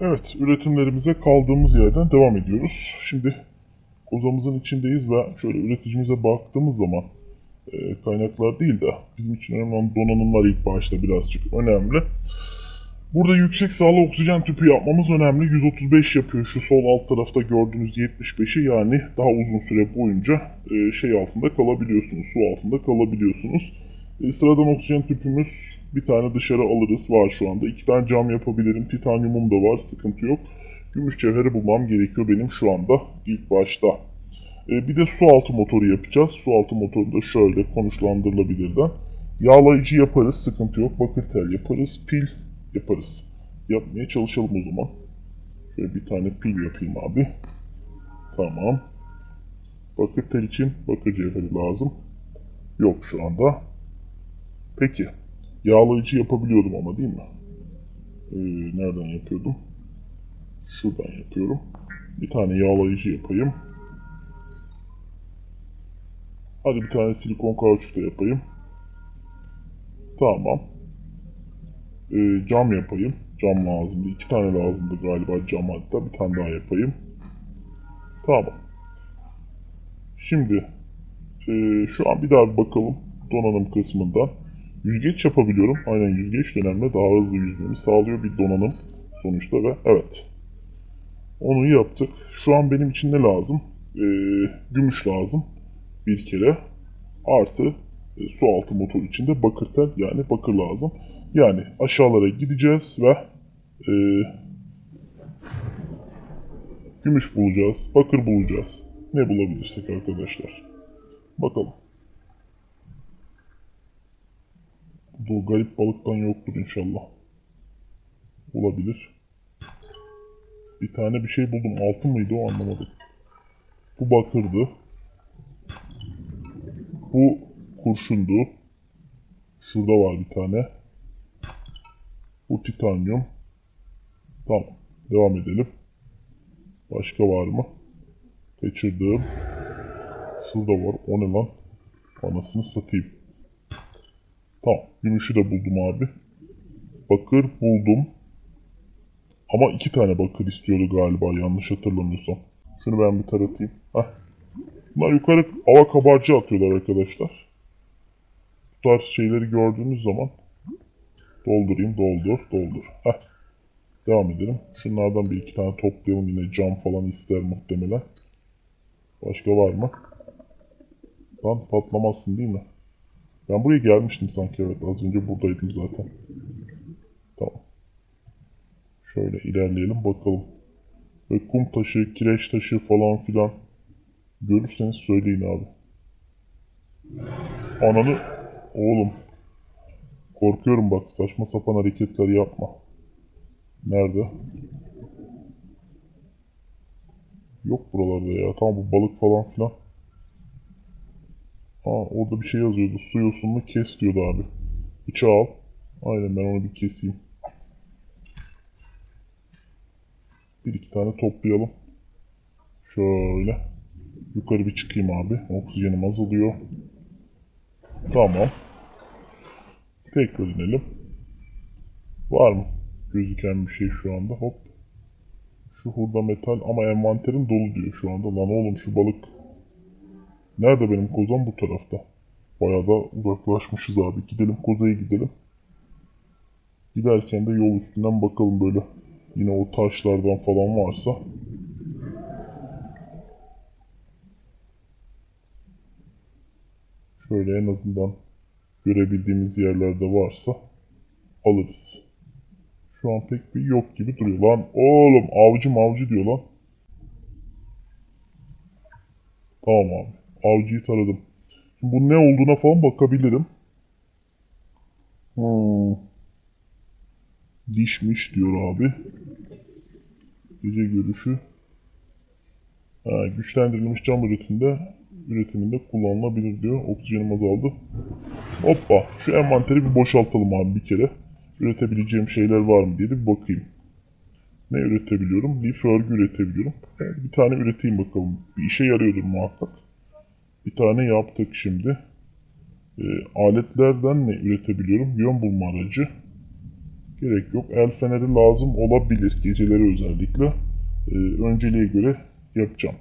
Evet, üretimlerimize kaldığımız yerden devam ediyoruz. Şimdi kozamızın içindeyiz ve şöyle üreticimize baktığımız zaman e, kaynaklar değil de bizim için önemli olan donanımlar ilk başta birazcık önemli. Burada yüksek sağlı oksijen tüpü yapmamız önemli. 135 yapıyor şu sol alt tarafta gördüğünüz 75'i yani daha uzun süre boyunca e, şey altında kalabiliyorsunuz, su altında kalabiliyorsunuz. E, sıradan oksijen tüpümüz bir tane dışarı alırız var şu anda. İki tane cam yapabilirim. Titanyumum da var sıkıntı yok. Gümüş cevheri bulmam gerekiyor benim şu anda ilk başta. E, bir de su altı motoru yapacağız. Su altı motoru da şöyle konuşlandırılabilirden. Yağlayıcı yaparız sıkıntı yok. Bakır tel yaparız. Pil yaparız. Yapmaya çalışalım o zaman. Şöyle bir tane pil yapayım abi. Tamam. Bakır tel için bakır cevheri lazım. Yok şu anda. Peki. Yağlayıcı yapabiliyordum ama değil mi? Ee, nereden yapıyordum? Şuradan yapıyorum. Bir tane yağlayıcı yapayım. Hadi bir tane silikon kauçuk da yapayım. Tamam. Ee, cam yapayım. Cam lazımdı. İki tane lazımdı galiba cam hatta. Bir tane daha yapayım. Tamam. Şimdi ee, şu an bir daha bir bakalım donanım kısmından. Yüzgeç yapabiliyorum. Aynen yüzgeç dönemde daha hızlı yüzmemi sağlıyor bir donanım sonuçta ve evet. Onu yaptık. Şu an benim için ne lazım? Ee, gümüş lazım. Bir kere. Artı e, su altı motor içinde bakır tel yani bakır lazım. Yani aşağılara gideceğiz ve e, gümüş bulacağız, bakır bulacağız. Ne bulabilirsek arkadaşlar. Bakalım. Bu garip balıktan yoktur inşallah. Olabilir. Bir tane bir şey buldum. Altın mıydı o anlamadım. Bu bakırdı. Bu kurşundu. Şurada var bir tane. Bu titanyum. Tamam. Devam edelim. Başka var mı? Kaçırdığım. Şurada var. O ne lan? Anasını satayım. Tamam. Gümüşü de buldum abi. Bakır buldum. Ama iki tane bakır istiyordu galiba yanlış hatırlamıyorsam. Şunu ben bir taratayım. Heh. Bunlar yukarı hava kabarcı atıyorlar arkadaşlar. Bu tarz şeyleri gördüğünüz zaman doldurayım, doldur, doldur. Heh. Devam edelim. Şunlardan bir iki tane toplayalım yine cam falan ister muhtemelen. Başka var mı? Lan patlamazsın değil mi? Ben buraya gelmiştim sanki evet. Az önce buradaydım zaten. Tamam. Şöyle ilerleyelim bakalım. Ve kum taşı, kireç taşı falan filan görürseniz söyleyin abi. Ananı oğlum. Korkuyorum bak saçma sapan hareketler yapma. Nerede? Yok buralarda ya. Tamam bu balık falan filan. Aa orada bir şey yazıyordu. Su yosununu kes diyordu abi. Bıçağı al. Aynen ben onu bir keseyim. Bir iki tane toplayalım. Şöyle. Yukarı bir çıkayım abi. Oksijenim azalıyor. Tamam. Tekrar inelim. Var mı? Gözüken bir şey şu anda. Hop. Şu hurda metal ama envanterim dolu diyor şu anda. Lan oğlum şu balık. Nerede benim kozam? Bu tarafta. Bayağı da uzaklaşmışız abi. Gidelim kozaya gidelim. Giderken de yol üstünden bakalım böyle. Yine o taşlardan falan varsa. Şöyle en azından görebildiğimiz yerlerde varsa alırız. Şu an pek bir yok gibi duruyor. Lan oğlum avcı mavcı diyor lan. Tamam abi. Avcıyı taradım. Şimdi bu ne olduğuna falan bakabilirim. Hmm. Dişmiş diyor abi. Gece görüşü. Ha, güçlendirilmiş cam üretiminde üretiminde kullanılabilir diyor. Oksijenim azaldı. Hoppa. Şu envanteri bir boşaltalım abi bir kere. Üretebileceğim şeyler var mı diye bir bakayım. Ne üretebiliyorum? Lif örgü üretebiliyorum. Bir tane üreteyim bakalım. Bir işe yarıyordur muhakkak. Bir tane yaptık şimdi. E, aletlerden ne üretebiliyorum? Yön bulma aracı. Gerek yok. El feneri lazım olabilir. Geceleri özellikle. Ee, önceliğe göre yapacağım.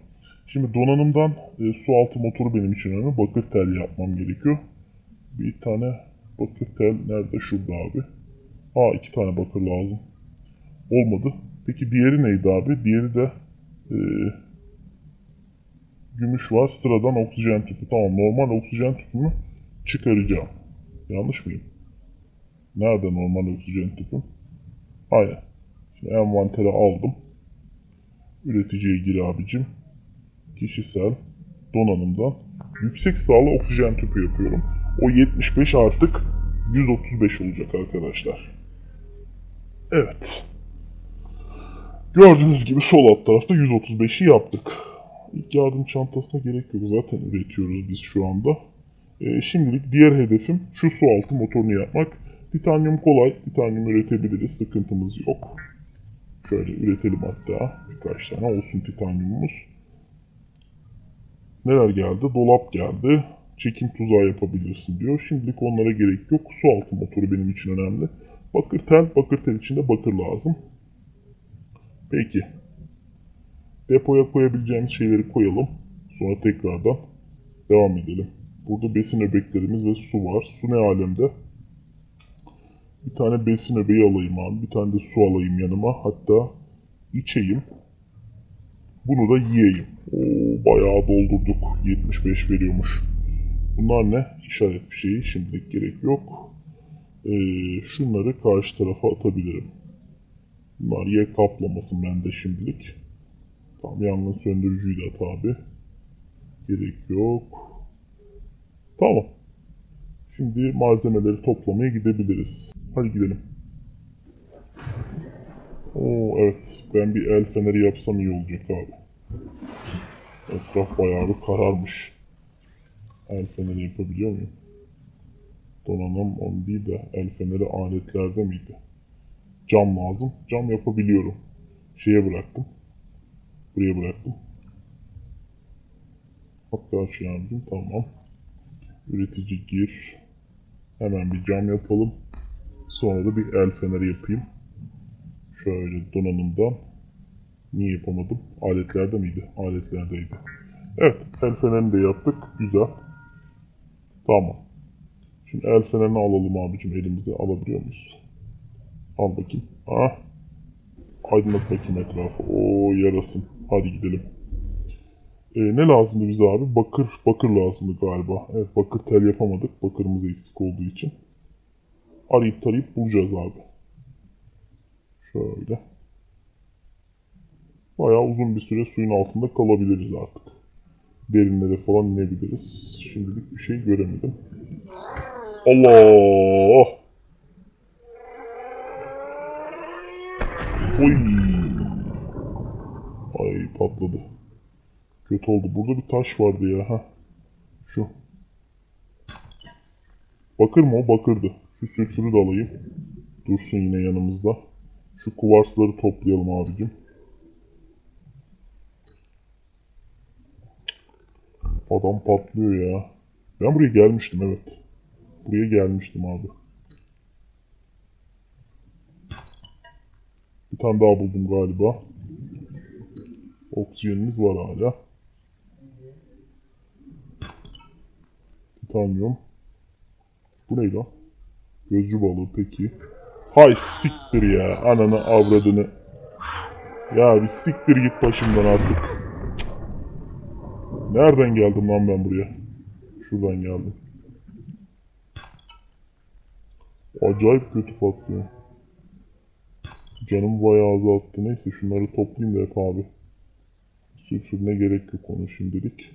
Şimdi donanımdan e, su altı motoru benim için önemli. Bakır tel yapmam gerekiyor. Bir tane bakır tel nerede? Şurada abi. Aa iki tane bakır lazım. Olmadı. Peki diğeri neydi abi? Diğeri de e, gümüş var. Sıradan oksijen tüpü. Tamam normal oksijen tüpümü çıkaracağım. Yanlış mıyım? Nerede normal oksijen tüpüm? Aynen. Şimdi envantere aldım. Üreticiye gir abicim. Kişisel donanımdan yüksek sağlı oksijen tüpü yapıyorum. O 75 artık 135 olacak arkadaşlar. Evet. Gördüğünüz gibi sol alt tarafta 135'i yaptık. İlk yardım çantasına gerek yok. Zaten üretiyoruz biz şu anda. Ee, şimdilik diğer hedefim şu su altı motorunu yapmak. Titanyum kolay. Titanyum üretebiliriz. Sıkıntımız yok. Şöyle üretelim hatta. Birkaç tane olsun titanyumumuz. Neler geldi? Dolap geldi. Çekim tuzağı yapabilirsin diyor. Şimdilik onlara gerek yok. Su altı motoru benim için önemli. Bakır tel, bakır tel içinde bakır lazım. Peki. Depoya koyabileceğimiz şeyleri koyalım. Sonra tekrardan devam edelim. Burada besin öbeklerimiz ve su var. Su ne alemde? Bir tane besin öbeği alayım abi. Bir tane de su alayım yanıma. Hatta içeyim. Bunu da yiyeyim. Oo, bayağı doldurduk. 75 veriyormuş. Bunlar ne? İşaret fişeği. Şimdilik gerek yok. Ee, şunları karşı tarafa atabilirim. Bunlar yer kaplamasın bende şimdilik. Tamam yangın söndürücüyü de at. Gerek yok. Tamam. Şimdi malzemeleri toplamaya gidebiliriz. Hadi gidelim. Oo evet. Ben bir el feneri yapsam iyi olacak abi. Etraf bayağı bir kararmış. El feneri yapabiliyor muyum? Donanım on değil de el feneri aletlerde miydi? Cam lazım. Cam yapabiliyorum. Şeye bıraktım. Buraya bıraktım. Hatta şey yaptım. Tamam. Üretici gir. Hemen bir cam yapalım. Sonra da bir el feneri yapayım. Şöyle donanımdan. Niye yapamadım? Aletlerde miydi? Aletlerdeydi. Evet. El fenerini de yaptık. Güzel. Tamam. Şimdi el fenerini alalım abicim. Elimize alabiliyor muyuz? Al bakayım. Ah. Aydınlat bakayım etrafı. Oo yarasın. Hadi gidelim. Ee, ne lazımdı bize abi? Bakır, bakır lazımdı galiba. Evet bakır tel yapamadık. Bakırımız eksik olduğu için. Arayıp tarayıp bulacağız abi. Şöyle. Bayağı uzun bir süre suyun altında kalabiliriz artık. Derinlere falan inebiliriz. Şimdilik bir şey göremedim. Allah! Oy! Patladı. Kötü oldu. Burada bir taş vardı ya. ha. Şu. Bakır mı o? Bakırdı. Şu sülfürü de alayım. Dursun yine yanımızda. Şu kuvarsları toplayalım abicim. Adam patlıyor ya. Ben buraya gelmiştim evet. Buraya gelmiştim abi. Bir tane daha buldum galiba. Oksijenimiz var hala. Titanyum. Bu ne lan? Gözcü balığı peki. Hay siktir ya. Ananı avradını. Ya bir siktir git başımdan artık. Nereden geldim lan ben buraya? Şuradan geldim. Acayip kötü patlıyor. Canım bayağı azalttı. Neyse şunları toplayayım da hep abi. Sülfürüne gerek yok onu şimdilik.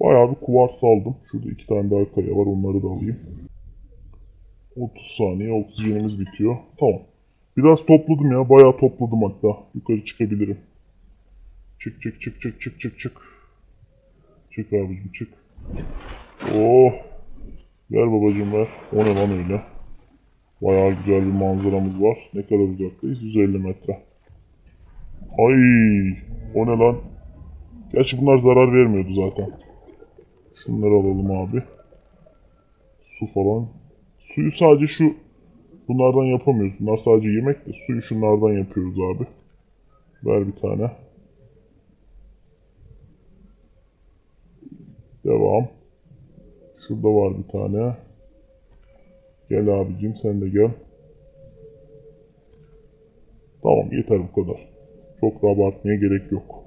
Bayağı bir kuvars aldım. Şurada iki tane daha kaya var. Onları da alayım. 30 saniye oksijenimiz bitiyor. Tamam. Biraz topladım ya. Bayağı topladım hatta. Yukarı çıkabilirim. Çık çık çık çık çık çık çık. Çık abicim çık. Oh. Ver babacım ver. O ne lan öyle? Bayağı güzel bir manzaramız var. Ne kadar uzaktayız? 150 metre. Ay, o ne lan? Gerçi bunlar zarar vermiyordu zaten. Şunları alalım abi. Su falan. Suyu sadece şu bunlardan yapamıyoruz. Bunlar sadece yemek de suyu şunlardan yapıyoruz abi. Ver bir tane. Devam. Şurada var bir tane. Gel abicim sen de gel. Tamam yeter bu kadar. Çok da abartmaya gerek yok.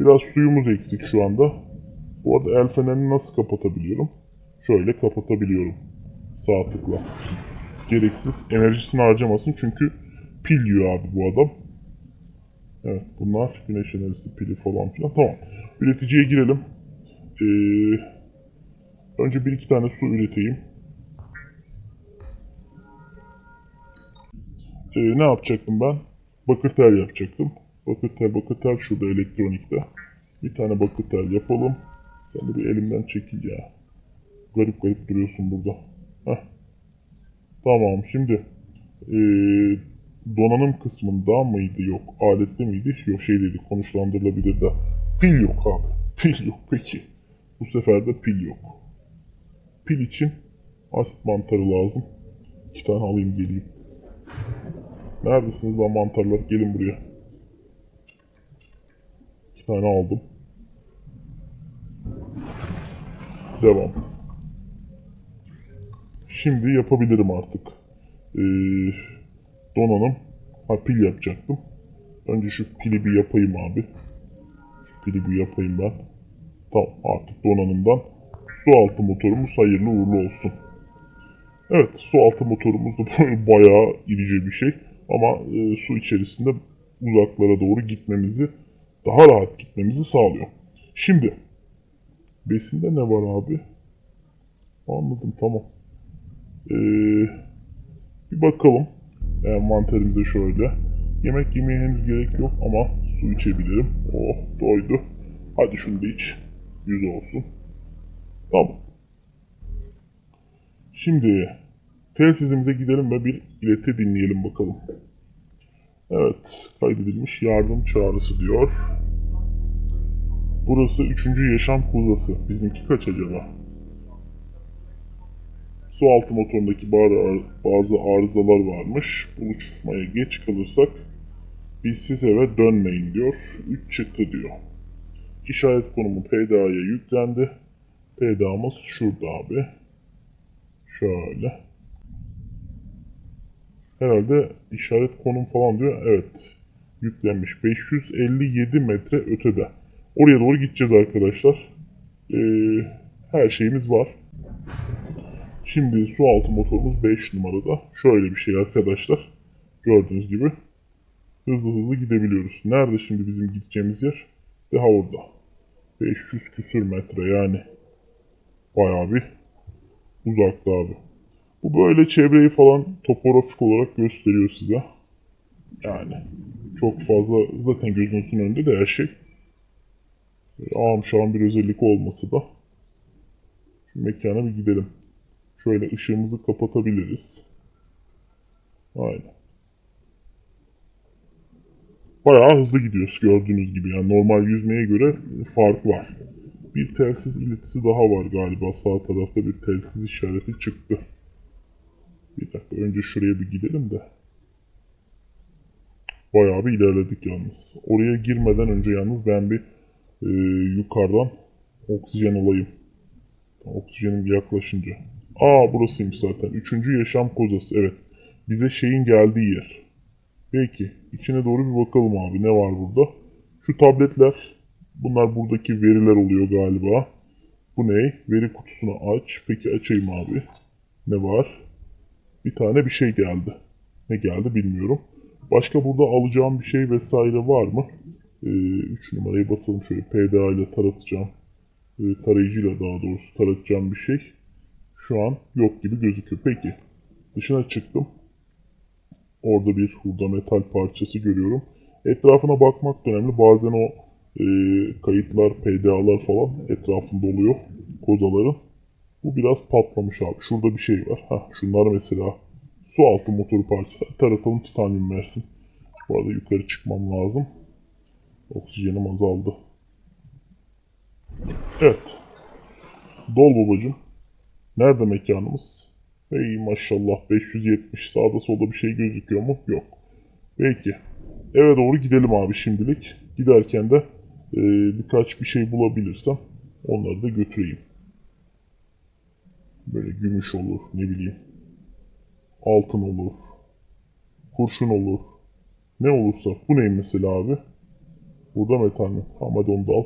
Biraz suyumuz eksik şu anda. Bu arada el fenerini nasıl kapatabiliyorum? Şöyle kapatabiliyorum. Sağ tıkla. Gereksiz enerjisini harcamasın çünkü pil yiyor abi bu adam. Evet bunlar güneş enerjisi pili falan filan. Tamam. Üreticiye girelim. Ee, önce bir iki tane su üreteyim. Ee, ne yapacaktım ben? Bakır tel yapacaktım. Bakır tel, bakır tel şurada elektronikte. Bir tane bakır yapalım. Sen de bir elimden çekil ya. Garip garip duruyorsun burada. Heh. Tamam şimdi ee, donanım kısmında mıydı yok alette miydi yok şey dedi konuşlandırılabilir de pil yok abi pil yok peki bu sefer de pil yok pil için asit mantarı lazım iki tane alayım geleyim neredesiniz lan mantarlar gelin buraya iki tane aldım devam Şimdi yapabilirim artık. Ee, donanım. Ha pil yapacaktım. Önce şu pili bir yapayım abi. Şu pili bir yapayım ben. Tamam artık donanımdan su altı motorumuz hayırlı uğurlu olsun. Evet su altı motorumuz da bayağı irice bir şey. Ama e, su içerisinde uzaklara doğru gitmemizi daha rahat gitmemizi sağlıyor. Şimdi besinde ne var abi? Anladım tamam. Ee, bir bakalım envanterimize şöyle. Yemek yemeye henüz gerek yok ama su içebilirim. Oh doydu. Hadi şunu da iç. Yüz olsun. Tamam. Şimdi telsizimize gidelim ve bir ileti dinleyelim bakalım. Evet kaydedilmiş yardım çağrısı diyor. Burası 3. yaşam kuzası. Bizimki kaç acaba? Su altı motorundaki bazı arızalar varmış. Buluşmaya geç kalırsak biz siz eve dönmeyin diyor. 3 çıktı diyor. İşaret konumu PDA'ya yüklendi. PDA'mız şurada abi. Şöyle. Herhalde işaret konum falan diyor. Evet. Yüklenmiş. 557 metre ötede. Oraya doğru gideceğiz arkadaşlar. Ee, her şeyimiz var. Şimdi su altı motorumuz 5 numarada. Şöyle bir şey arkadaşlar. Gördüğünüz gibi hızlı hızlı gidebiliyoruz. Nerede şimdi bizim gideceğimiz yer? Daha orada. 500 küsür metre yani. Bayağı bir uzakta abi. Bu böyle çevreyi falan topografik olarak gösteriyor size. Yani çok fazla zaten gözünüzün önünde de her şey. Ağam şu an bir özellik olması da. Şu mekana bir gidelim. Şöyle ışığımızı kapatabiliriz. Aynen. Bayağı hızlı gidiyoruz gördüğünüz gibi. Yani normal yüzmeye göre fark var. Bir telsiz iletisi daha var galiba. Sağ tarafta bir telsiz işareti çıktı. Bir dakika önce şuraya bir gidelim de. Bayağı bir ilerledik yalnız. Oraya girmeden önce yalnız ben bir e, yukarıdan oksijen olayım. Oksijenim yaklaşınca. Aa burasıymış zaten. Üçüncü yaşam kozası. Evet. Bize şeyin geldiği yer. Peki. içine doğru bir bakalım abi. Ne var burada? Şu tabletler. Bunlar buradaki veriler oluyor galiba. Bu ne? Veri kutusunu aç. Peki açayım abi. Ne var? Bir tane bir şey geldi. Ne geldi bilmiyorum. Başka burada alacağım bir şey vesaire var mı? 3 ee, numarayı basalım şöyle PDA ile taratacağım. Ee, tarayıcıyla daha doğrusu taratacağım bir şey şu an yok gibi gözüküyor. Peki dışına çıktım. Orada bir hurda metal parçası görüyorum. Etrafına bakmak da önemli. Bazen o e, kayıtlar, PDA'lar falan etrafında oluyor kozaların. Bu biraz patlamış abi. Şurada bir şey var. Heh, şunlar mesela su altı motoru parçası. Taratalım titanyum versin. Bu arada yukarı çıkmam lazım. Oksijenim azaldı. Evet. Dol babacım. Nerede mekanımız? Hey maşallah 570 sağda solda bir şey gözüküyor mu? Yok. Peki. Eve doğru gidelim abi şimdilik. Giderken de e, birkaç bir şey bulabilirsem onları da götüreyim. Böyle gümüş olur ne bileyim. Altın olur. Kurşun olur. Ne olursa. Bu ne mesela abi? Burada metal mi? Tamam hadi onu da al.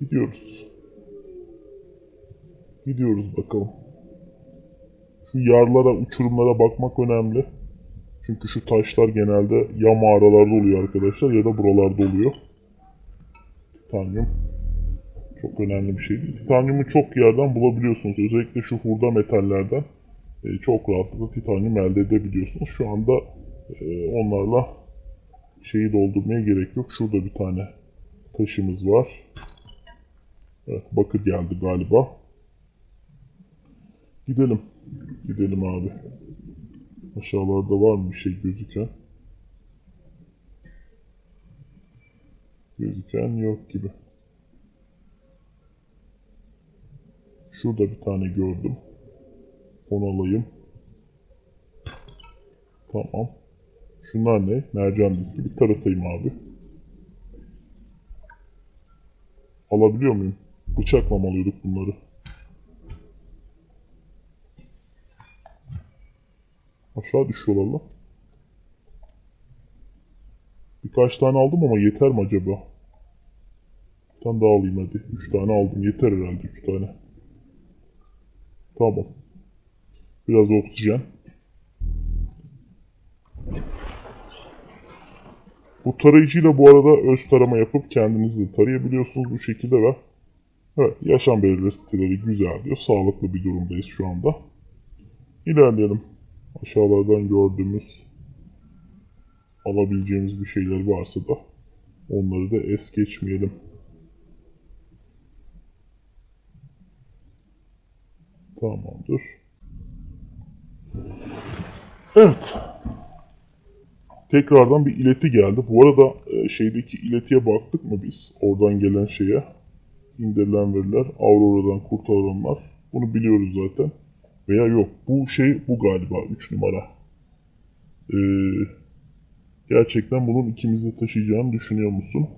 Gidiyoruz. Gidiyoruz bakalım. Şu yarlara, uçurumlara bakmak önemli. Çünkü şu taşlar genelde ya mağaralarda oluyor arkadaşlar ya da buralarda oluyor. Titanyum. Çok önemli bir şey değil. Titanyumu çok yerden bulabiliyorsunuz. Özellikle şu hurda metallerden e, çok rahatlıkla titanyum elde edebiliyorsunuz. Şu anda e, onlarla şeyi doldurmaya gerek yok. Şurada bir tane taşımız var. Evet, bakır geldi galiba. Gidelim. Gidelim abi. Aşağılarda var mı bir şey gözüken? Gözüken yok gibi. Şurada bir tane gördüm. Onu alayım. Tamam. Şunlar ne? Mercan diski. Bir taratayım abi. Alabiliyor muyum? Bıçakla mı alıyorduk bunları? Aşağı düşüyorlar lan. Birkaç tane aldım ama yeter mi acaba? Bir tane daha alayım hadi. Üç tane aldım. Yeter herhalde üç tane. Tamam. Biraz oksijen. Bu tarayıcıyla bu arada öz tarama yapıp kendinizi de tarayabiliyorsunuz bu şekilde ve evet yaşam belirtileri güzel diyor. Sağlıklı bir durumdayız şu anda. İlerleyelim. Aşağılardan gördüğümüz alabileceğimiz bir şeyler varsa da onları da es geçmeyelim. Tamamdır. Evet. Tekrardan bir ileti geldi. Bu arada e, şeydeki iletiye baktık mı biz? Oradan gelen şeye. indirilen veriler, Aurora'dan kurtarılanlar. Bunu biliyoruz zaten. Veya yok. Bu şey bu galiba 3 numara. Ee, gerçekten bunun ikimizi de taşıyacağını düşünüyor musun?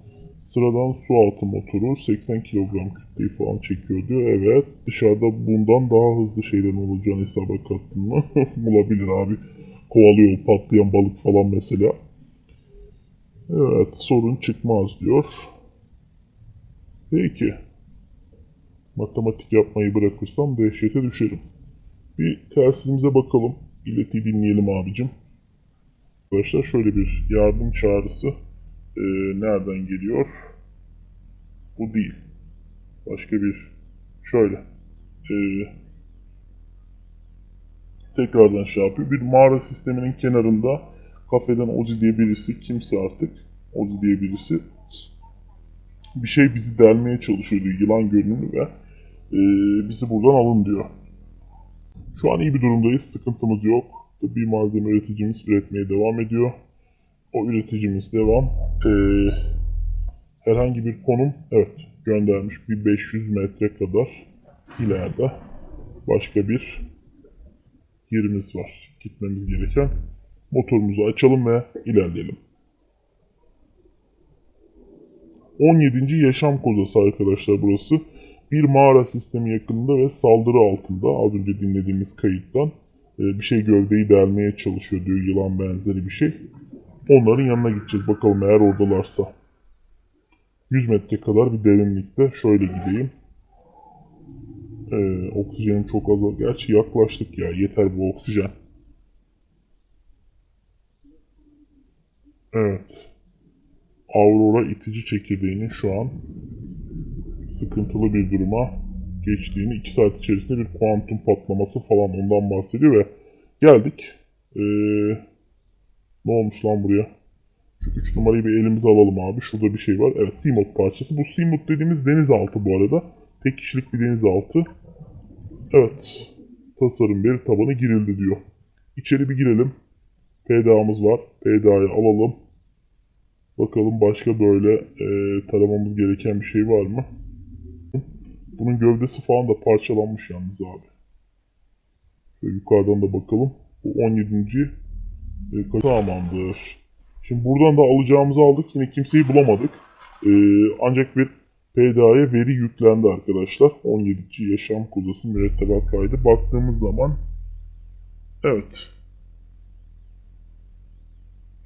Sıradan su altı motoru 80 kilogram kütleyi falan çekiyor diyor. Evet dışarıda bundan daha hızlı şeylerin olacağını hesaba kattın mı? Bulabilir abi. Kovalıyor patlayan balık falan mesela. Evet sorun çıkmaz diyor. Peki. Matematik yapmayı bırakırsam dehşete düşerim. Bir telsizimize bakalım. İleti dinleyelim abicim. Arkadaşlar şöyle bir yardım çağrısı ee, nereden geliyor? Bu değil. Başka bir şöyle. Ee, tekrardan şey yapıyor. Bir mağara sisteminin kenarında kafeden Ozi diye birisi kimse artık Ozi diye birisi bir şey bizi delmeye çalışıyor diyor. Yılan görünümlü ve e, bizi buradan alın diyor. Şu an iyi bir durumdayız. Sıkıntımız yok. Bir malzeme üreticimiz üretmeye devam ediyor. O üreticimiz devam. Ee, herhangi bir konum evet göndermiş. Bir 500 metre kadar ileride başka bir yerimiz var. Gitmemiz gereken. Motorumuzu açalım ve ilerleyelim. 17. Yaşam kozası arkadaşlar burası. Bir mağara sistemi yakınında ve saldırı altında az önce dinlediğimiz kayıttan e, bir şey gövdeyi delmeye çalışıyor diyor yılan benzeri bir şey. Onların yanına gideceğiz bakalım eğer oradalarsa. 100 metre kadar bir derinlikte şöyle gideyim. Ee, oksijenim çok azal. Gerçi yaklaştık ya. Yeter bu oksijen. Evet. Aurora itici çekirdeğinin şu an sıkıntılı bir duruma geçtiğini, 2 saat içerisinde bir kuantum patlaması falan ondan bahsediyor ve geldik. Ee, ne olmuş lan buraya? Şu 3 numarayı bir elimize alalım abi. Şurada bir şey var. Evet Seamod parçası. Bu Seamod dediğimiz denizaltı bu arada. Tek kişilik bir denizaltı. Evet. Tasarım veri tabanı girildi diyor. İçeri bir girelim. PDA'mız var. PDA'yı alalım. Bakalım başka böyle e, taramamız gereken bir şey var mı? Bunun gövdesi falan da parçalanmış yalnız abi. Şöyle yukarıdan da bakalım. Bu 17. E, tamamdır. Şimdi buradan da alacağımızı aldık. Yine kimseyi bulamadık. E, ancak bir PDA'ya veri yüklendi arkadaşlar. 17. yaşam kozası mürettebat kaydı. Baktığımız zaman evet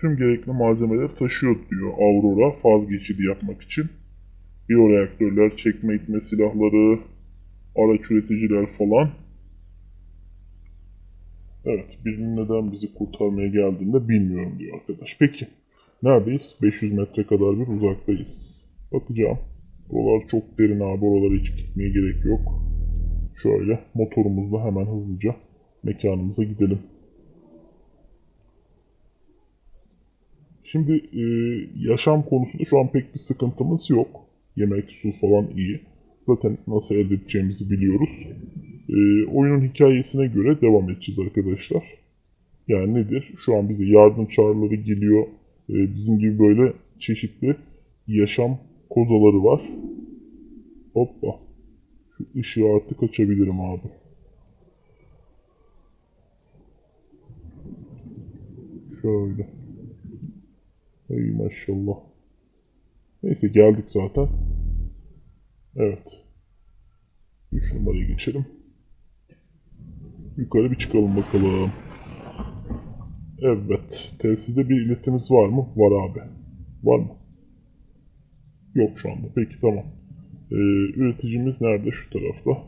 tüm gerekli malzemeleri taşıyor diyor Aurora faz geçidi yapmak için. Biyoreaktörler, çekme itme silahları, araç üreticiler falan. Evet, birinin neden bizi kurtarmaya geldiğinde bilmiyorum diyor arkadaş. Peki, neredeyiz? 500 metre kadar bir uzaktayız. Bakacağım. Buralar çok derin abi, oralara hiç gitmeye gerek yok. Şöyle motorumuzla hemen hızlıca mekanımıza gidelim. Şimdi e, yaşam konusunda şu an pek bir sıkıntımız yok. Yemek, su falan iyi. Zaten nasıl elde edeceğimizi biliyoruz. E, oyunun hikayesine göre devam edeceğiz arkadaşlar. Yani nedir? Şu an bize yardım çağrıları geliyor. E, bizim gibi böyle çeşitli yaşam kozaları var. Hoppa. Şu ışığı artık açabilirim abi. Şöyle. Ey maşallah. Neyse geldik zaten. Evet. 3 numaraya geçelim. Yukarı bir çıkalım bakalım. Evet. Telsizde bir iletimiz var mı? Var abi. Var mı? Yok şu anda. Peki tamam. Ee, üreticimiz nerede? Şu tarafta.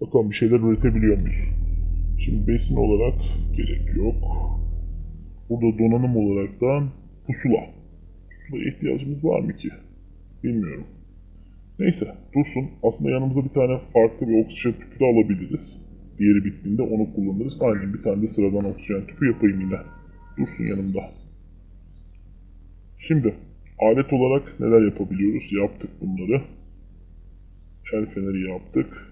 Bakalım bir şeyler üretebiliyor muyuz? Şimdi besin olarak gerek yok. Burada donanım olaraktan pusula. Pusulaya ihtiyacımız var mı ki? Bilmiyorum. Neyse dursun. Aslında yanımıza bir tane farklı bir oksijen tüpü de alabiliriz. Diğeri bittiğinde onu kullanırız. Aynen bir tane de sıradan oksijen tüpü yapayım yine. Dursun yanımda. Şimdi alet olarak neler yapabiliyoruz? Yaptık bunları. El feneri yaptık.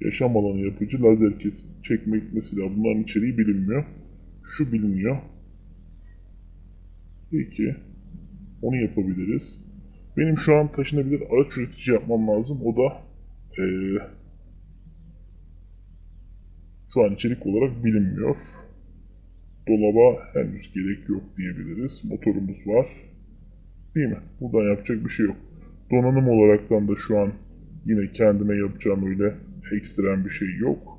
Yaşam alanı yapıcı lazer kesim çekme itme silahı. Bunların içeriği bilinmiyor. Şu biliniyor. Peki. Onu yapabiliriz. Benim şu an taşınabilir araç üretici yapmam lazım. O da eee, şu an içerik olarak bilinmiyor. Dolaba henüz gerek yok diyebiliriz. Motorumuz var. Değil mi? Buradan yapacak bir şey yok. Donanım olaraktan da şu an yine kendime yapacağım öyle ekstrem bir şey yok.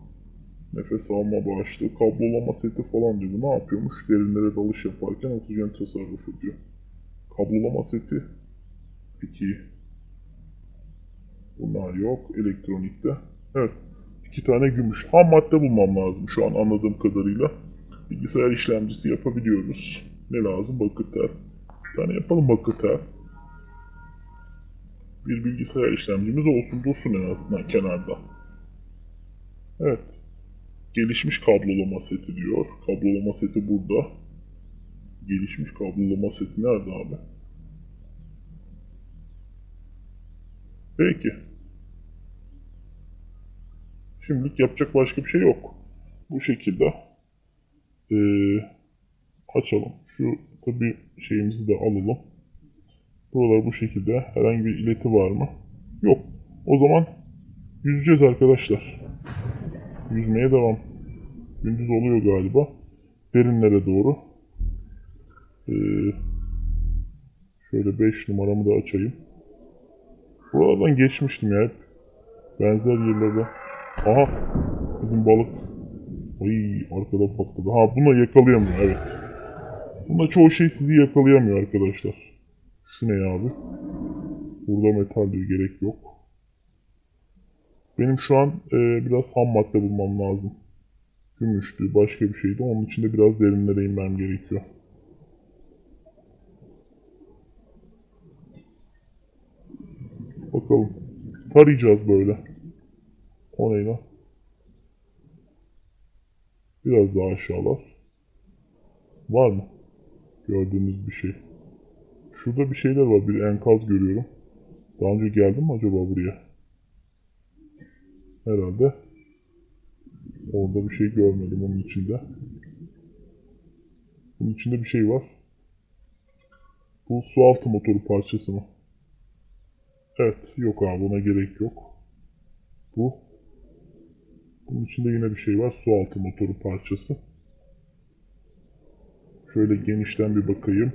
Nefes alma bağışlı, kablolama seti falan diyor. Bu ne yapıyormuş? Derinlere dalış yaparken oksijen tasarrufu diyor. Kablolama seti. Peki. Bunlar yok. Elektronikte. Evet. iki tane gümüş. Ham madde bulmam lazım şu an anladığım kadarıyla. Bilgisayar işlemcisi yapabiliyoruz. Ne lazım? Bakır tel. Bir tane yapalım bakır tel. Bir bilgisayar işlemcimiz olsun dursun en azından kenarda. Evet. Gelişmiş kablolama seti diyor. Kablolama seti burada. Gelişmiş kablolama seti nerede abi? Peki. Şimdilik yapacak başka bir şey yok. Bu şekilde ee, açalım. Şu tabi şeyimizi de alalım. Buralar bu şekilde. Herhangi bir ileti var mı? Yok. O zaman yüzeceğiz arkadaşlar. Yüzmeye devam. Gündüz oluyor galiba. Derinlere doğru. Ee, şöyle 5 numaramı da açayım. Buralardan geçmiştim ya hep. Benzer yerlerde. Aha. Bizim balık. Ay arkada patladı. Ha buna yakalayamıyor evet. Bunda çoğu şey sizi yakalayamıyor arkadaşlar. Şu ne abi? Burada metal diyor gerek yok. Benim şu an e, biraz ham madde bulmam lazım. Gümüştü, başka bir şeydi. Onun için de biraz derinlere inmem gerekiyor. Bakalım. Tarayacağız böyle. O ne lan? Biraz daha aşağılar. Var mı? Gördüğünüz bir şey. Şurada bir şeyler var. Bir enkaz görüyorum. Daha önce geldim mi acaba buraya? Herhalde. Orada bir şey görmedim onun içinde. Bunun içinde bir şey var. Bu su altı motoru parçası mı? Evet, yok abi ona gerek yok. Bu. Bunun içinde yine bir şey var. Su altı motoru parçası. Şöyle genişten bir bakayım.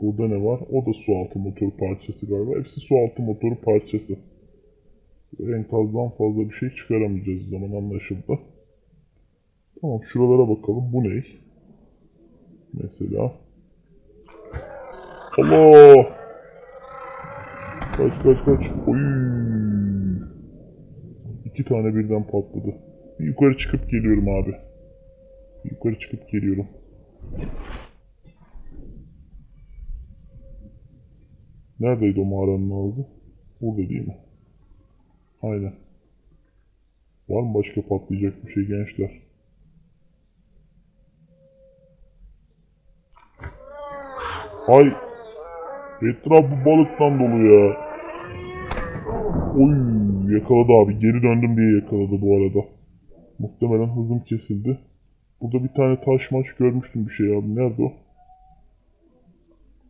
Burada ne var? O da su altı motoru parçası galiba. Hepsi su altı motoru parçası. Enkazdan fazla bir şey çıkaramayacağız o zaman anlaşıldı. Tamam şuralara bakalım. Bu ne? Mesela. Allah! Kaç kaç kaç. Oy! İki tane birden patladı. Yukarı çıkıp geliyorum abi. Yukarı çıkıp geliyorum. Neredeydi o mağaranın ağzı? Burada değil mi? Aynen. Var mı başka patlayacak bir şey gençler? Ay! Etraf balıktan dolu ya. Oy yakaladı abi. Geri döndüm diye yakaladı bu arada. Muhtemelen hızım kesildi. Burada bir tane taş maç görmüştüm bir şey abi. Nerede o?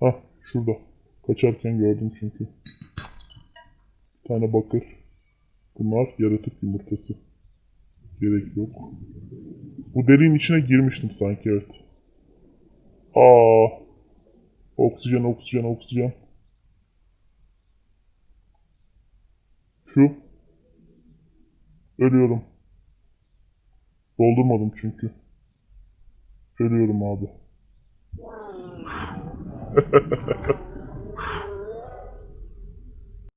Hah şurada. Kaçarken gördüm çünkü. Bir tane bakır. Bunlar yaratık yumurtası. Gerek yok. Bu deliğin içine girmiştim sanki evet. Aa. Oksijen, oksijen, oksijen. Şu. Ölüyorum. Doldurmadım çünkü. Ölüyorum abi.